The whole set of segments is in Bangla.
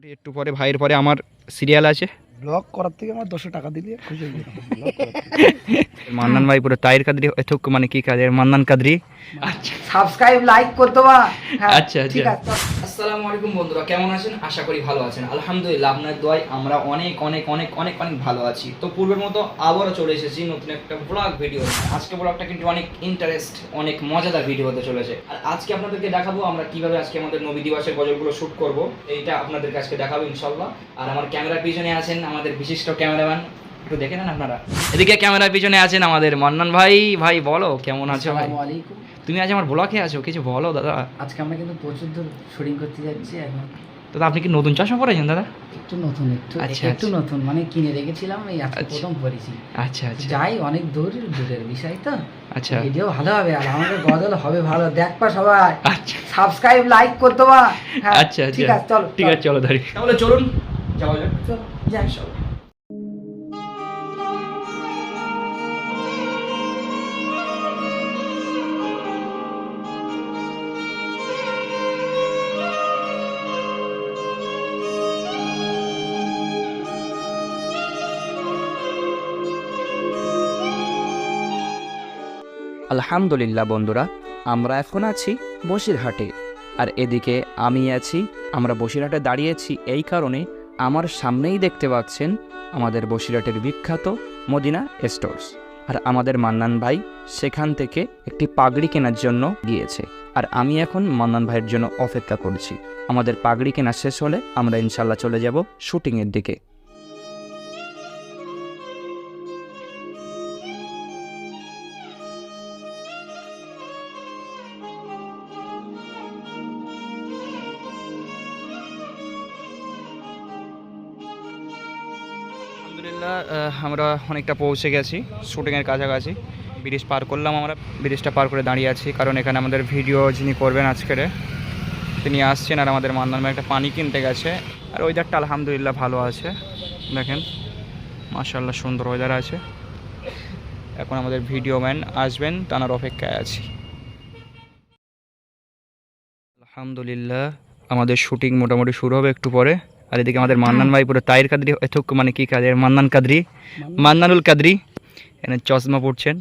মোটামুটি একটু পরে ভাইয়ের পরে আমার সিরিয়াল আছে। ব্লগ করার থেকে আমার দশশো টাকা দিলে খুশি হয়ে থেকে। মান্নান ভাই পুরো তাইর কাদরি এথুক মানে কি কাজে মান্নান কাদরি। আচ্ছা। সাবস্ক্রাইব লাইক করতে বা আচ্ছা, ঠিক আচ্ছা। আছে। আসসালামু আলাইকুম বন্ধুরা কেমন আছেন? আশা করি ভালো আছেন। আলহামদুলিল্লাহ আপনার দোয়ায় আমরা অনেক অনেক অনেক অনেক অনেক ভালো আছি। তো পূর্বের মতো আবারও চলে এসেছি নতুন একটা ব্লগ ভিডিও আজকে ব্লগটা কিন্তু অনেক ইন্টারেস্ট অনেক মজাদার ভিডিও হতে চলেছে। আর আজকে আপনাদেরকে দেখাবো আমরা কীভাবে আজকে আমাদের নবী দিবসের গজলগুলো শুট করব। এইটা আপনাদেরকে আজকে দেখাবো ইনশাল্লাহ আর আমার ক্যামেরার পিছনে আছেন আমাদের বিশিষ্ট ক্যামেরাম্যান। একটু দেখে নেন আপনারা। এদিকে ক্যামেরার পিছনে আছেন আমাদের মান্নান ভাই। ভাই বলো কেমন আছো ভাই? তুমি আজ আমার ব্লকে আছো কিছু বলো দাদা। আজকে আমরা কিন্তু প্রচুর দূর শুটিং করতে যাচ্ছি এখন। দাদা আপনি কি নতুন চশমা পরেছেন দাদা? একটু নতুন একটু আচ্ছা, একটু আচ্ছা। নতুন। মানে কিনে রেখেছিলাম এই আজকে আচ্ছা। প্রথম পড়েছি আচ্ছা আচ্ছা। যাই অনেক দূর দূরের বিষয় তো। আচ্ছা। ভিডিও ভালো হবে আর আমাদের গজল হবে ভালো। দেখবা সবাই। আচ্ছা। সাবস্ক্রাইব লাইক করতে বা হ্যাঁ, আচ্ছা ঠিক আচ্ছা আছে চলো ঠিক আছে চলো ধরি। তাহলে চলুন। যাওয়া যাক। চলো যাই আলহামদুলিল্লাহ বন্ধুরা আমরা এখন আছি বসিরহাটে। আর এদিকে আমি আছি আমরা বসিরহাটে দাঁড়িয়েছি এই কারণে আমার সামনেই দেখতে পাচ্ছেন আমাদের বসিরহাটের বিখ্যাত মদিনা স্টোর্স। আর আমাদের মান্নান ভাই সেখান থেকে একটি পাগড়ি কেনার জন্য গিয়েছে। আর আমি এখন মান্নান ভাইয়ের জন্য অপেক্ষা করছি। আমাদের পাগড়ি কেনা শেষ হলে আমরা ইনশাল্লাহ চলে যাব শুটিংয়ের দিকে। আলহামদুলিল্লাহ আমরা অনেকটা পৌঁছে গেছি, শুটিংয়ের কাছাকাছি। ব্রিজ পার করলাম আমরা, ব্রিজটা পার করে দাঁড়িয়ে আছি, কারণ এখানে আমাদের ভিডিও যিনি করবেন আজকের, তিনি আসছেন আর আমাদের মান্নান একটা পানি কিনতে গেছে। আর ওয়েদারটা আলহামদুলিল্লাহ ভালো আছে, দেখেন মাশাল্লাহ সুন্দর ওয়েদার আছে। এখন আমাদের ভিডিও ম্যান আসবেন, তানার অপেক্ষায় আছি। আলহামদুলিল্লাহ, আমাদের শুটিং মোটামুটি শুরু হবে একটু পরে। আর এদিকে আমাদের মান্নান ভাই পুরো তাইর কাদরি এথুক মানে কি কাজের মান্নান কাদরি। মান্নানুল কাদরি। এখানে চশমা পড়ছেন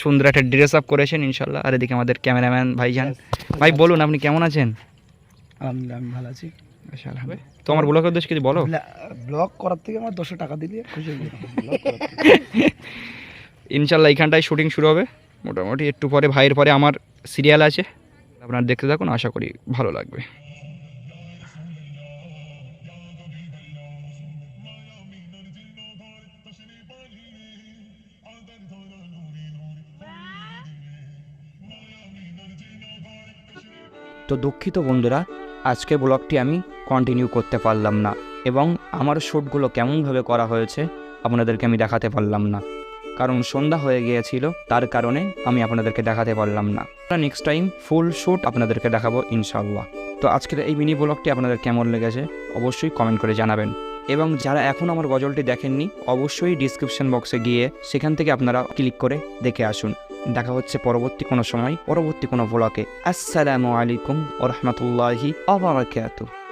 সুন্দর একটা ড্রেস আপ করেছেন ইনশাল্লাহ আর এদিকে আমাদের ক্যামেরাম্যান ভাইজান। ভাই বলুন আপনি কেমন আছেন? আলহামদুলিল্লাহ আমি ভালো আছি। তো আমার ব্লগের উদ্দেশ্যে কিছু বলো? ব্লগ করার থেকে আমার দশশো টাকা দিলে খুশি। ইনশাল্লাহ এইখানটায় শুটিং শুরু হবে। মোটামুটি একটু পরে ভাইয়ের পরে আমার সিরিয়াল আছে। আপনারা দেখতে থাকুন আশা করি ভালো লাগবে। তো দুঃখিত বন্ধুরা, আজকে ব্লগটি আমি কন্টিনিউ করতে পারলাম না এবং আমার শ্যুটগুলো কেমনভাবে করা হয়েছে আপনাদেরকে আমি দেখাতে পারলাম না। কারণ সন্ধ্যা হয়ে গিয়েছিল, তার কারণে আমি আপনাদেরকে দেখাতে পারলাম না। নেক্সট টাইম ফুল শ্যুট আপনাদেরকে দেখাবো ইনশাল্লাহ তো আজকের এই মিনি ব্লগটি আপনাদের কেমন লেগেছে অবশ্যই কমেন্ট করে জানাবেন। এবং যারা এখন আমার গজলটি দেখেননি, অবশ্যই ডিসক্রিপশন বক্সে গিয়ে সেখান থেকে আপনারা ক্লিক করে দেখে আসুন। দেখা হচ্ছে পরবর্তী কোনো সময় পরবর্তী কোনো ব্লকে আসসালামু আলাইকুম ও রহমতুল্লাহি আবরাকাতুহ